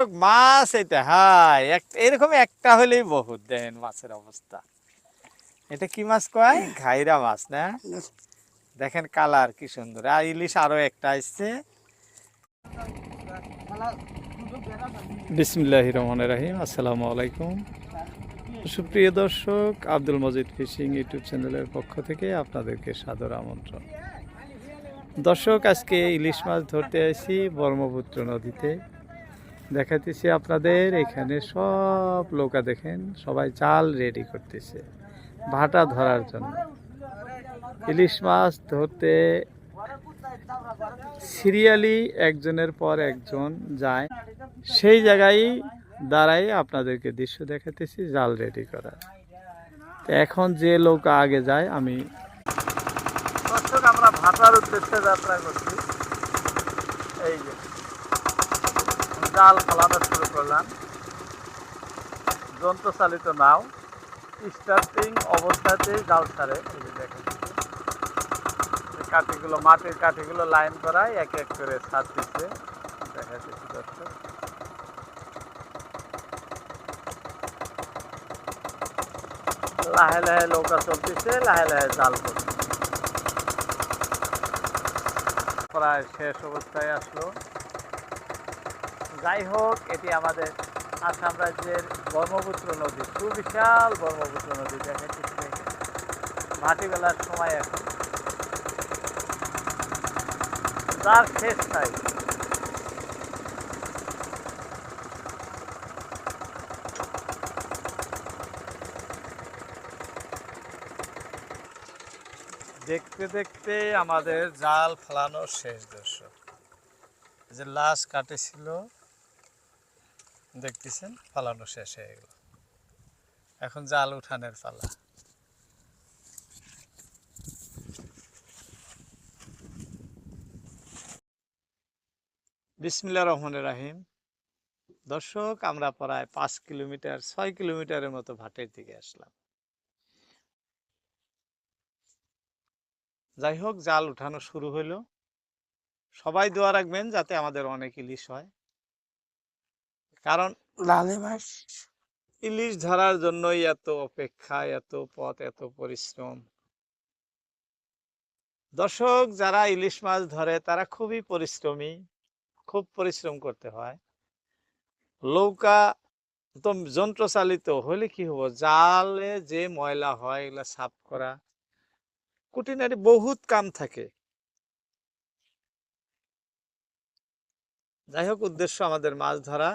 মাছ এটা হাই এরকম একটা হলেই বহুত দেন মাছের অবস্থা। এটা কি মাছ কয়? ঘাইরা মাছ, না? দেখেন কালার কি সুন্দর। আর ইলিশ আরও একটা আসছে। বিসমিল্লাহ রহমান রাহিম, আসসালামু আলাইকুম। সুপ্রিয় দর্শক, আব্দুল মজিদ ফিশিং ইউটিউব চ্যানেলের পক্ষ থেকে আপনাদেরকে সাদর আমন্ত্রণ। দর্শক, আজকে ইলিশ মাছ ধরতে আসি ব্রহ্মপুত্র নদীতে। দেখাতেছি আপনাদের এখানে সব লোকা দেখেন, সবাই জাল রেডি করতেছে, ভাটা ধরার জন্য। ইলিশ মাছ ধরতে সিরিয়ালি একজনের পর একজন যায়, সেই জায়গায় দাঁড়াই আপনাদেরকে দৃশ্য দেখাতেছি জাল রেডি করা এখন যে লোক আগে যায়, আমি আমরা ভাটার উদ্দেশ্যে যাত্রা করছি। এই যে। জাল ফেলানো শুরু করলাম। যন্ত্রচালিত নাও। স্টার্টিং অবস্থাতেই জাল ছাড়ে। এই যে দেখেন। কাঠিগুলো, মাটির কাঠিগুলো লাইন করায় এক এক করে ছাড়তেছে দেখা যাচ্ছে দর্শক। লাহে লাহে নৌকা চলতেছে, লাহে লাহে জাল করছে। প্রায় শেষ অবস্থায় আসলো। যাই হোক, এটি আমাদের আসাম রাজ্যের ব্রহ্মপুত্র নদী। সুবিশাল ব্রহ্মপুত্র নদী দেখাচ্ছি ভাটিবেলার সময় এখন। তার শেষ নাই। দেখতে দেখতে আমাদের জাল ফেলানো শেষ দর্শক যে লাশ কাটেছিল দেখতেছেন, ফালানো শেষ হয়ে গেল। এখন জাল উঠানের পালা। বিসমিল্লা রহমান রাহিম। দর্শক, আমরা প্রায় পাঁচ কিলোমিটার, ছয় কিলোমিটারের মতো ভাটের দিকে আসলাম। যাই হোক, জাল উঠানো শুরু হইল। সবাই দোয়া রাখবেন যাতে আমাদের অনেক ইলিশ হয়। কারণ লালে মাছ। ইলিশ ধরার জন্যই এত অপেক্ষা এত পথ এত পরিশ্রম। দর্শক যারা ইলিশ মাছ ধরে তারা খুবই পরিশ্রমী খুব পরিশ্রম করতে হয়। নৌকা তো যন্ত্রচালিত হলে কি হব? জালে যে ময়লা হয় এগুলা সাফ করা কুটিনারি বহুত কাম থাকে। যাই হোক উদ্দেশ্য আমাদের মাছ ধরা।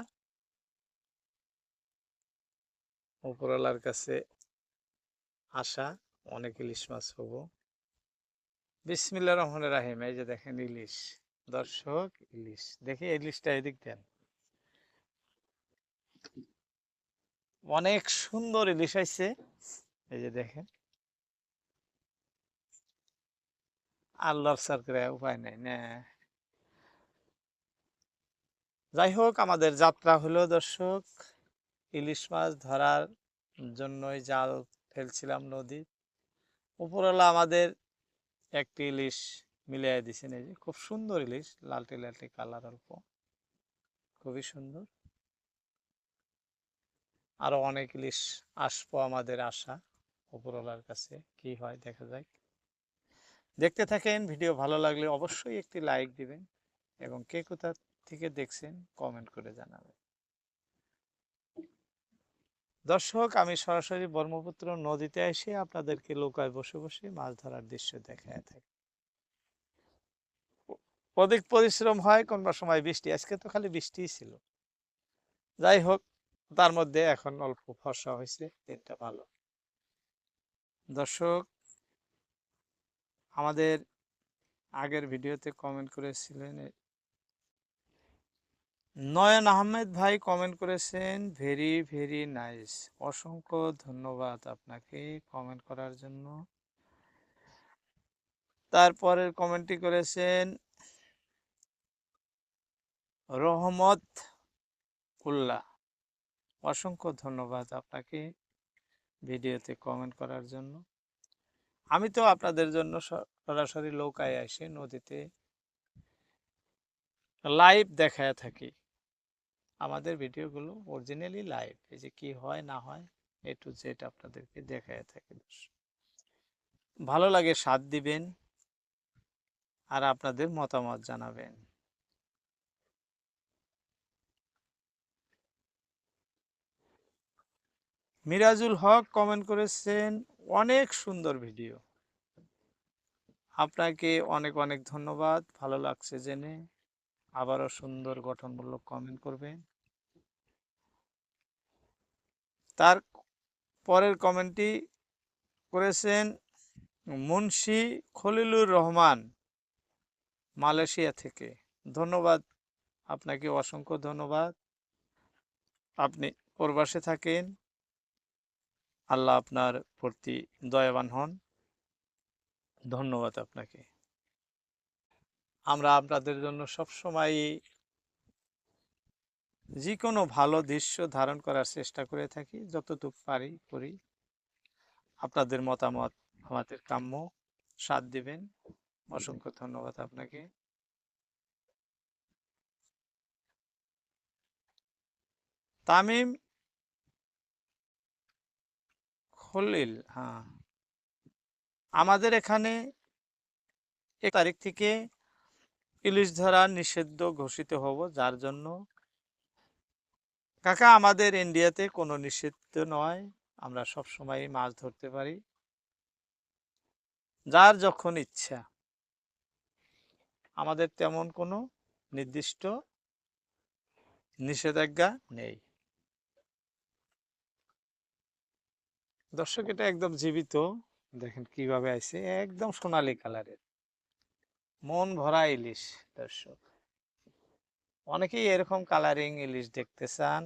উপরওয়ালার কাছে আশা অনেক ইলিশ মাছ হব বিসমিল্লা রহমান রাহিম, এই যে দেখেন ইলিশ। দর্শক, ইলিশ। দেখি ইলিশটা এদিক দেন। অনেক সুন্দর ইলিশ আইছে এই যে দেখেন। আল্লাহর সরকারে উপায় নেই, না। যাই হোক, আমাদের যাত্রা হলো দর্শক। ইলিশ মাছ ধরার জন্যই জাল ফেলছিলাম নদী। উপরওয়ালা আমাদের একটি ইলিশ মিলিয়ে দিছেন এই যে, খুব সুন্দর ইলিশ, লালটি লালটি কালার অল্প। খুবই সুন্দর। আরও অনেক ইলিশ আসব আমাদের আশা, উপরওয়ালার কাছে কি হয় দেখা যাক। দেখতে থাকেন, ভিডিও ভালো লাগলে অবশ্যই একটি লাইক দিবেন এবং কে কোথা থেকে দেখছেন কমেন্ট করে জানাবেন। দর্শক, আমি সরাসরি ব্রহ্মপুত্র নদীতে এসে আপনাদেরকে নৌকায় বসে বসে মাছ ধরার দৃশ্য দেখায় থাকি। অধিক পরিশ্রম হয়, কোন সময় বৃষ্টি। আজকে তো খালি বৃষ্টিই ছিল। যাই হোক, তার মধ্যে এখন অল্প ফর্সা হয়েছে, দিনটা ভালো। দর্শক, আমাদের আগের ভিডিওতে কমেন্ট করেছিলেন নয়ন আহমেদ ভাই কমেন্ট করেছেন ভেরি ভেরি নাইস অসংখ্য ধন্যবাদ আপনাকে কমেন্ট করার জন্য। তারপরের কমেন্টটি করেছেন, রহমত উল্লাহ অসংখ্য ধন্যবাদ আপনাকে ভিডিওতে কমেন্ট করার জন্য। আমি তো আপনাদের জন্য সরাসরি নৌকায় এসে নদীতে। লাইভ দেখায় থাকি। আমাদের ভিডিওগুলো অরিজিনালি লাইভ এই যে কি হয়, না হয় এ টু জেড আপনাদেরকে দেখায় থাকে। ভালো লাগে, সাথ দিবেন আর আপনাদের মতামত জানাবেন। মিরাজুল হক কমেন্ট করেছেন, অনেক সুন্দর ভিডিও আপনাকে অনেক অনেক ধন্যবাদ, ভালো লাগছে জেনে। আবারও সুন্দর গঠনমূলক কমেন্ট করবেন। তার পরের কমেন্টটি করেছেন মুন্সি খলিলুর রহমান, মালয়েশিয়া থেকে। ধন্যবাদ, আপনাকে অসংখ্য ধন্যবাদ। আপনি প্রবাসে থাকেন, আল্লাহ আপনার প্রতি দয়াবান হন। ধন্যবাদ আপনাকে। আমরা আপনাদের জন্য সবসময় যে কোনো ভালো দৃশ্য ধারণ করার চেষ্টা করে থাকি, যতটুকু পারি করি। আপনাদের মতামত আমাদের কাম্য সাথ দিবেন। অসংখ্য ধন্যবাদ আপনাকে। তামিম খলিল হ্যাঁ। আমাদের এখানে এক তারিখ থেকে ইলিশ ধরা নিষিদ্ধ ঘোষিত হব, যার জন্য কাকা, আমাদের ইন্ডিয়াতে কোনো নিষিদ্ধ নয়। আমরা সব সময় মাছ ধরতে পারি। যার যখন ইচ্ছা। আমাদের তেমন কোনো নির্দিষ্ট নিষেধাজ্ঞা নেই। দর্শক, এটা একদম জীবিত। দেখেন কীভাবে আছে একদম সোনালী কালারের। মন ভরা ইলিশ দর্শক। অনেকেই এরকম কালারিং ইলিশ দেখতে চান।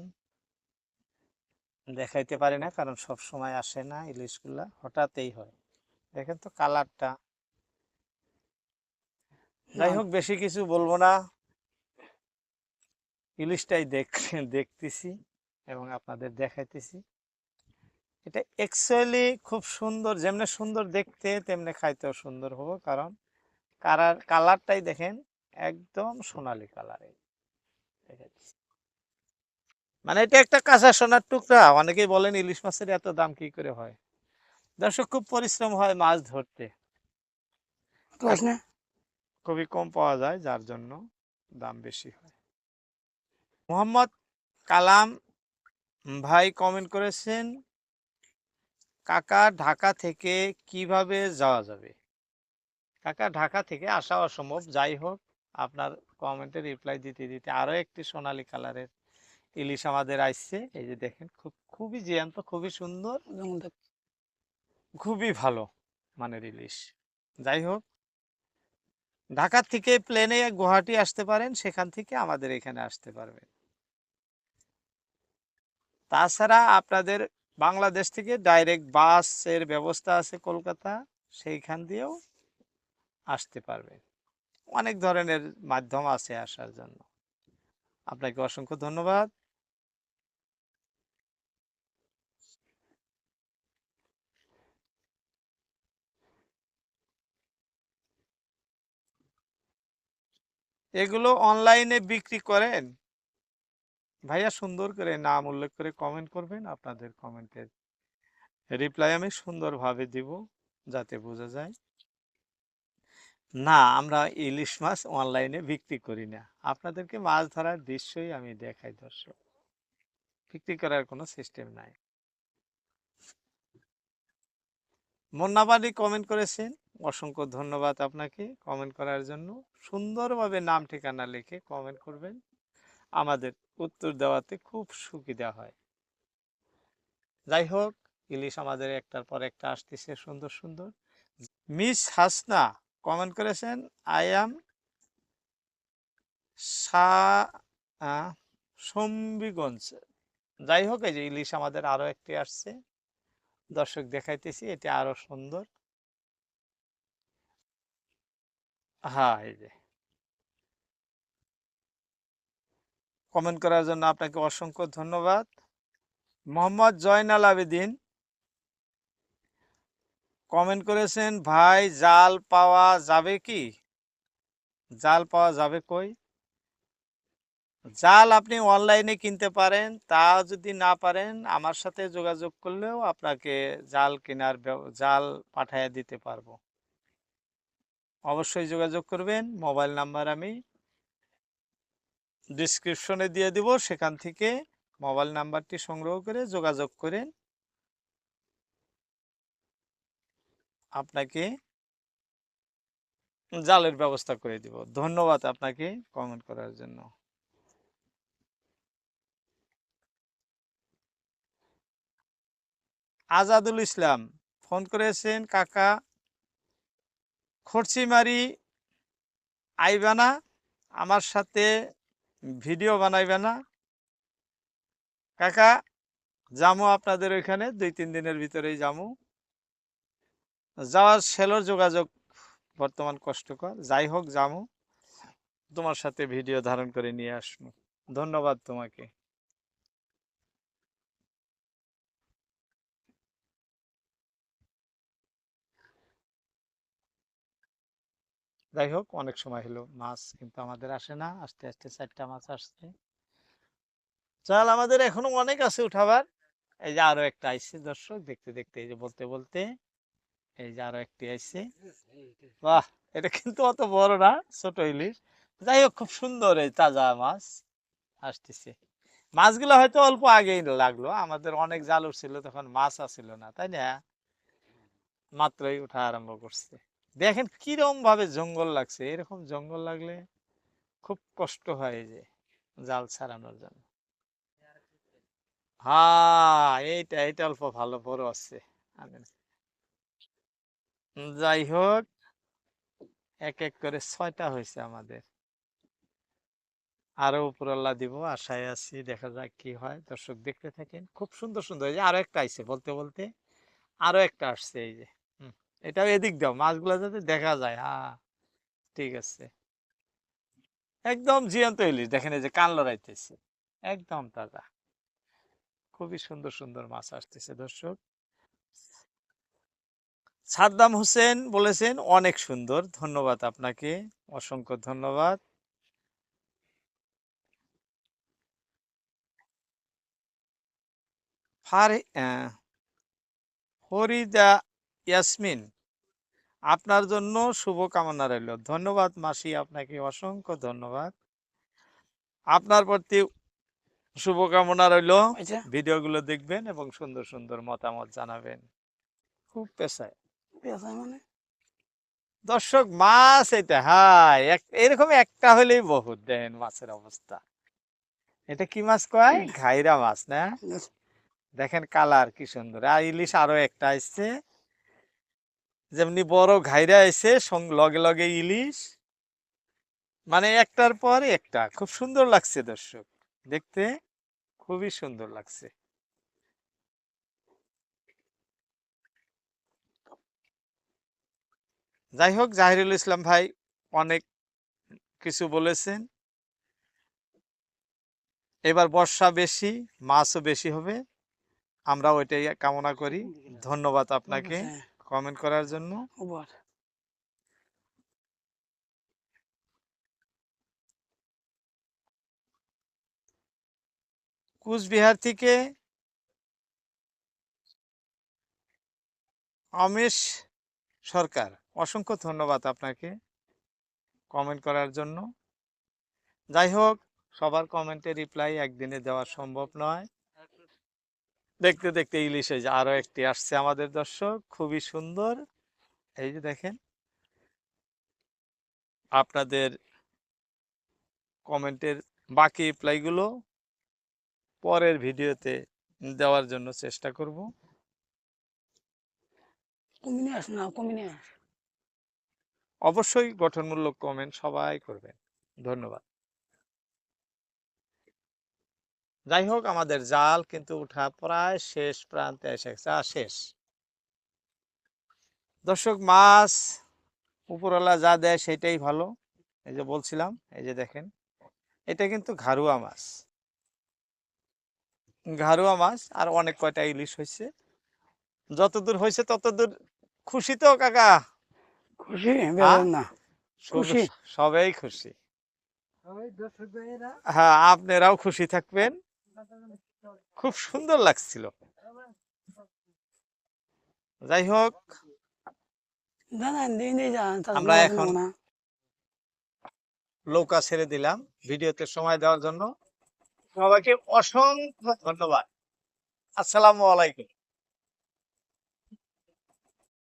দেখাইতে পারি না কারণ সব সময় আসে না ইলিশগুলা হঠাৎই হয়। দেখেন তো কালারটা যাই হোক বেশি কিছু বলব না। ইলিশটাই দেখ দেখতেছি এবং আপনাদের দেখাইতেছি। এটা অ্যাকচুয়ালি খুব সুন্দর যেমনি সুন্দর দেখতে তেমনি খাইতেও সুন্দর হব কারণ কালার কালারটাই দেখেন একদম সোনালী কালারে মানে এটা একটা কাঁচা সোনার টুকরা অনেকেই বলেন ইলিশ মাছের এত দাম কি করে হয়? দর্শক খুব পরিশ্রম হয় মাছ ধরতে। খুবই কম পাওয়া যায় যার জন্য দাম বেশি হয়। মোহাম্মদ কালাম ভাই কমেন্ট করেছেন কাকা ঢাকা থেকে কীভাবে যাওয়া যাবে? কাকা ঢাকা থেকে আসা অসম্ভব। যাই হোক আপনার কমেন্টে রিপ্লাই দিতে দিতে আরও একটি সোনালি কালারের ইলিশ আমাদের আসছে। এই যে দেখেন খুব খুবই জ্যান্ত খুবই সুন্দর খুবই ভালো মানের ইলিশ। যাই হোক ঢাকা থেকে প্লেনে গুয়াহাটি আসতে পারেন সেখান থেকে আমাদের এখানে আসতে পারবেন। তাছাড়া আপনাদের বাংলাদেশ থেকে ডাইরেক্ট বাসের ব্যবস্থা আছে কলকাতা সেইখান দিয়েও আসতে পারবে। অনেক ধরনের মাধ্যম আছে আসার জন্য। আপনাকে অসংখ্য ধন্যবাদ। এগুলো অনলাইনে বিক্রি করেন? ভাইয়া সুন্দর করে নাম উল্লেখ করে কমেন্ট করবেন, আপনাদের কমেন্টের রিপ্লাই আমি সুন্দরভাবে দিব, যাতে বোঝা যায়। না, আমরা ইলিশ মাছ অনলাইনে বিক্রি করি না। আপনাদেরকে মাছ ধরার দৃশ্যই আমি দেখাই, দর্শক। বিক্রি করার কোনো সিস্টেম নাই। মন্নাবাড়ি কমেন্ট করেছেন। অসংখ্য ধন্যবাদ আপনাকে কমেন্ট করার জন্য। সুন্দরভাবে নাম ঠিকানা লিখে কমেন্ট করবেন। আমাদের উত্তর দেওয়াতে খুব সুবিধা হয়। যাই হোক, ইলিশ আমাদের একটার পর একটা আসতেছে সুন্দর সুন্দর। মিস হাসনা কমেন্ট করেছেন আই এম সম্বিগঞ্জ। যাই হোক, এই যে ইলিশ আমাদের আরও একটি আসছে। দর্শক দেখাইতেছি, এটি আরও সুন্দর। হ্যাঁ এই যে। কমেন্ট করার জন্য আপনাকে অসংখ্য ধন্যবাদ। মোহাম্মদ জয়নাল আবেদিন কমেন্ট করেছেন, ভাই, জাল পাওয়া যাবে কি? জাল পাওয়া যাবে কই? জাল আপনি অনলাইনে কিনতে পারেন, তা যদি না পারেন, আমার সাথে যোগাযোগ করলেও আপনাকে জাল কেনার জাল পাঠিয়ে দিতে পারব। অবশ্যই যোগাযোগ করবেন মোবাইল নাম্বার আমি ডিসক্রিপশনে দিয়ে দিব, সেখান থেকে মোবাইল নাম্বারটি সংগ্রহ করে যোগাযোগ করেন। আপনাকে জালের ব্যবস্থা করে দিব। ধন্যবাদ আপনাকে কমেন্ট করার জন্য। আজাদুল ইসলাম, ফোন করেছেন কাকা খরচিমারি আইবা না আমার সাথে ভিডিও বানাইবে না। কাকা যামু আপনাদের ওইখানে দুই তিন দিনের ভিতরেই যামু যাওয়ার সেলোর যোগাযোগ বর্তমান কষ্টকর। যাই হোক যামু তোমার সাথে ভিডিও ধারণ করে নিয়ে আসব। ধন্যবাদ তোমাকে। যাই হোক, অনেক সময় হলো, মাছ কিন্তু আমাদের আসে না। আস্তে আস্তে চারটা মাছ আসছে। চাল, আমাদের এখনও অনেক আছে উঠাবার। এই যে আরও একটা আইছে, দর্শক, দেখতে দেখতে, এই যে বলতে বলতে। এই যে আরও একটি আইছে। বাহ এটা কিন্তু অত বড় না ছোট ইলিশ। যাই হোক খুব সুন্দর এই তাজা মাছ আসতেছে। মাছগুলো হয়তো অল্প আগেই লাগল আমাদের অনেক জাল উঠছিল তখন মাছ আসছিল না তাই না? মাত্রই উঠা আরম্ভ করছে। দেখেন কিরম ভাবে জঙ্গল লাগছে এরকম জঙ্গল লাগলে খুব কষ্ট হয় যে জাল ছাড়ানোর জন্য। হ্যাঁ এইটা এইটা অল্প ভালো বড় আছে। আনেন। যাই হোক, এক এক করে ছয়টা হয়েছে আমাদের। আরও উপরওয়ালা দিব, আশায় আছি দেখা যাক কি হয়। দর্শক দেখতে থাকেন, খুব সুন্দর সুন্দর, এই যে আরও একটা আইছে বলতে বলতে, আরও একটা আসছে এই যে। এটাও এদিক দাও, মাছগুলো যাতে দেখা যায়। হ্যাঁ ঠিক আছে। একদম জিয়ন্ত ইলিশ, দেখেন এই যে কান লড়াইতেছে। একদম তাজা। খুবই সুন্দর সুন্দর মাছ আসতেছে দর্শক। সাদ্দাম হোসেন বলেছেন অনেক সুন্দর। ধন্যবাদ আপনাকে অসংখ্য ধন্যবাদ। ফার ফরিদা ইয়াসমিন আপনার জন্য শুভকামনা রইল। ধন্যবাদ মাসি আপনাকে অসংখ্য ধন্যবাদ। আপনার প্রতি শুভকামনা রইল। ভিডিওগুলো দেখবেন এবং সুন্দর সুন্দর মতামত জানাবেন। খুব পেশায়। মানে? দর্শক মাছ এটা হাই এরকম একটা হলেই বহুত দেন মাছের অবস্থা। এটা কি মাছ কয়? ঘাইরা মাছ না? দেখেন কালার কি সুন্দর। আর ইলিশ আরও একটা আসছে। যেমনি বড় ঘাইরা এসে লগে লগে ইলিশ। মানে একটার পর একটা। খুব সুন্দর লাগছে দর্শক। দেখতে খুবই সুন্দর লাগছে। যাই হোক জাহিরুল ইসলাম ভাই অনেক কিছু বলেছেন। এবার বর্ষা বেশি মাছও বেশি হবে। আমরা ওইটাই কামনা করি। ধন্যবাদ আপনাকে কমেন্ট করার জন্য। কুচবিহার থেকে অমেশ সরকার। অসংখ্য ধন্যবাদ আপনাকে কমেন্ট করার জন্য। যাই হোক, সবার কমেন্টে রিপ্লাই একদিনে দেওয়া সম্ভব নয়। দেখতে দেখতে ইলিশ ইলিশে যে আরও একটি আসছে আমাদের দর্শক, খুবই সুন্দর। এই যে দেখেন, আপনাদের কমেন্টের বাকি রিপ্লাইগুলো পরের ভিডিওতে দেওয়ার জন্য চেষ্টা করব। কমিনে আস না, কমিনে আস। অবশ্যই গঠনমূলক কমেন্ট সবাই করবেন। ধন্যবাদ। যাই হোক আমাদের জাল কিন্তু উঠা প্রায় শেষ প্রান্তে এসে শেষ। দর্শক, মাছ, উপরওয়ালা যা দেয় সেটাই ভালো। এই যে বলছিলাম, এই যে দেখেন, এটা কিন্তু ঘারুয়া মাছ। ঘারুয়া মাছ, আর অনেক কয়টা ইলিশ হয়েছে। যতদূর হয়েছে ততদূর খুশি তো কাকা। খুশি? না। খুশি। সবাই খুশি। হ্যাঁ আপনারাও খুশি থাকবেন। খুব সুন্দর লাগছিল। যাই হোক। আমরা এখন- নৌকা ছেড়ে দিলাম ভিডিওতে সময় দেওয়ার জন্য। সবাইকে অসংখ্য ধন্যবাদ। আসসালামু আলাইকুম।